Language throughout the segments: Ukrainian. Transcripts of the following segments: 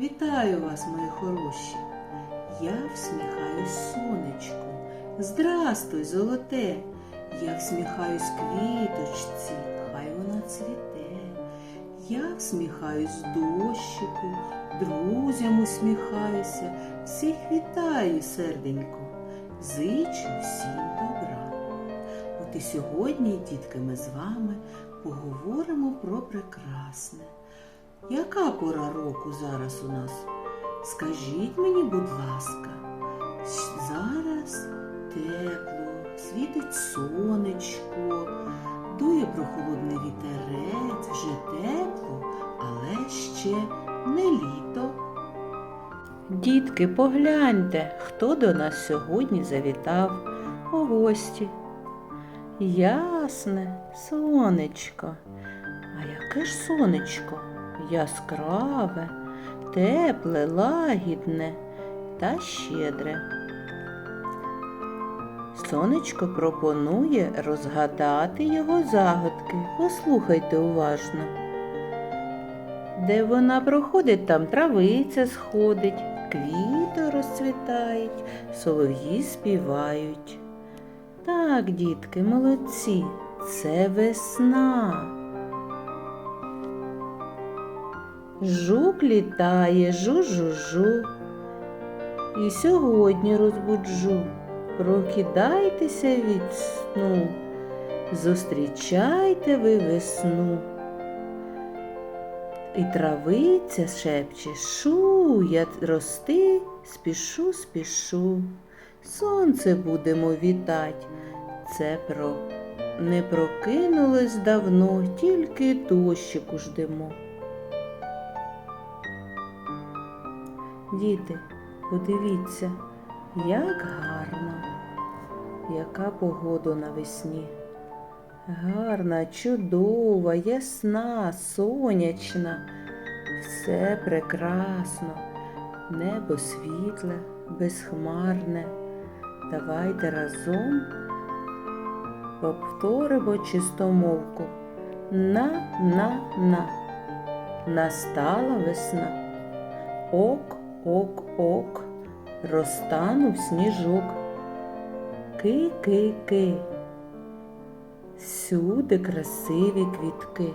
Вітаю вас, мої хороші. Я всміхаюсь сонечку. Здрастуй, золоте. Я всміхаюсь квіточці, хай вона цвіте. Я всміхаюсь дощику, друзям усміхаюся, всіх вітаю, серденько, зичу всім добра. От і сьогодні, дітки, ми з вами поговоримо про прекрасне. Яка пора року зараз у нас? Скажіть мені, будь ласка, зараз тепло, світить сонечко, дує прохолодний вітерець, вже тепло, але ще не літо. Дітки, погляньте, хто до нас сьогодні завітав у гості. Ясне сонечко. А яке ж сонечко? Яскраве, тепле, лагідне та щедре. Сонечко пропонує розгадати його загадки. Послухайте уважно. Де вона проходить, там травиця сходить, квіти розцвітають, солов'ї співають. Так, дітки, молодці, це весна. Жук літає, жу-жу-жу. І сьогодні розбуджу. Прокидайтеся від сну, зустрічайте ви весну. І травиця шепче шу, я рости, спішу, спішу. Сонце будемо вітать. Це про не прокинулось давно, тільки дощику ждемо. Діти, подивіться, як гарно, яка погода навесні. Гарна, чудова, ясна, сонячна. Все прекрасно, небо світле, безхмарне. Давайте разом повторимо чистомовку. На-на-на. Настала весна. Ок, ок, ок, розтанув сніжок. Ки-ки-ки. Всюди красиві квітки.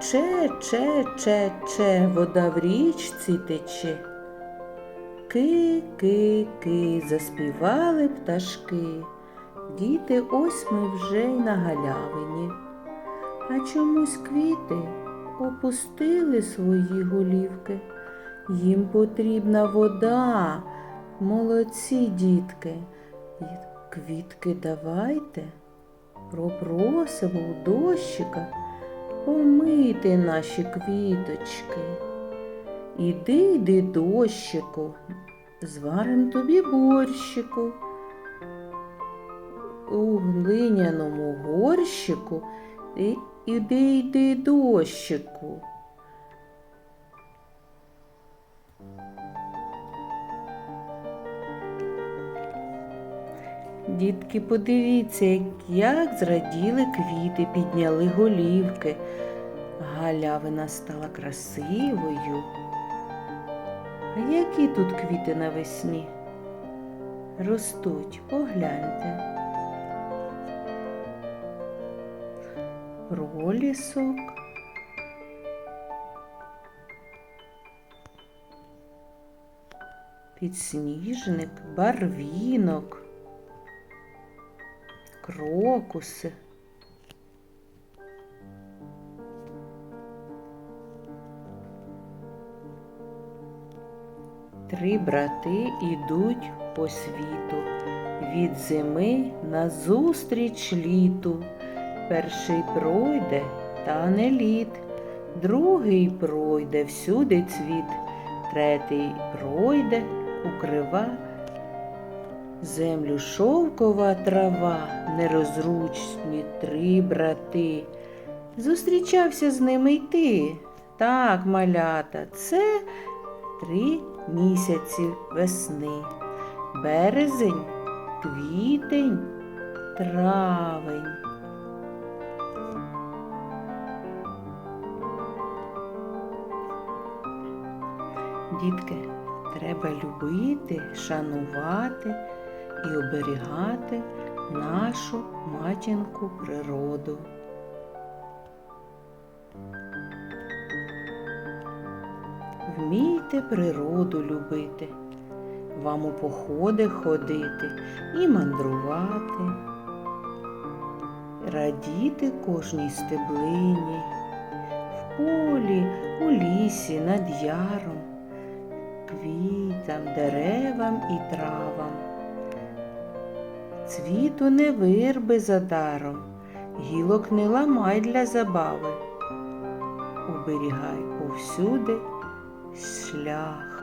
Че, че, че, че, вода в річці тече. Ки, ки, ки, заспівали пташки. Діти, ось ми вже й на галявині. А чомусь квіти опустили свої голівки. Їм потрібна вода. Молодці, дітки. Квітки давайте попросимо у дощика помити наші квіточки. Іди, йди, дощику, зварим тобі борщику. У глиняному горщику іди, йди, дощику. Дітки, подивіться, як- зраділи квіти, підняли голівки. Галявина стала красивою. А які тут квіти навесні? Ростуть, погляньте. Пролісок. Підсніжник, барвінок, крокуси. Три брати ідуть по світу, від зими назустріч літу. Перший пройде, та не лід, другий пройде всюди цвіт, третій пройде, укрива землю шовкова трава, нерозручні три брати. Зустрічався з ними й ти. Так, малята, це три місяці весни. Березень, квітень, травень. Дітки, треба любити, шанувати і оберігати нашу матінку природу. Вмійте природу любити, вам у походи ходити і мандрувати, радіти кожній стеблині, в полі, у лісі, над яром, квітам, деревам і травам. Цвіту не вирби за даром, гілок не ламай для забави. Оберігай повсюди шлях.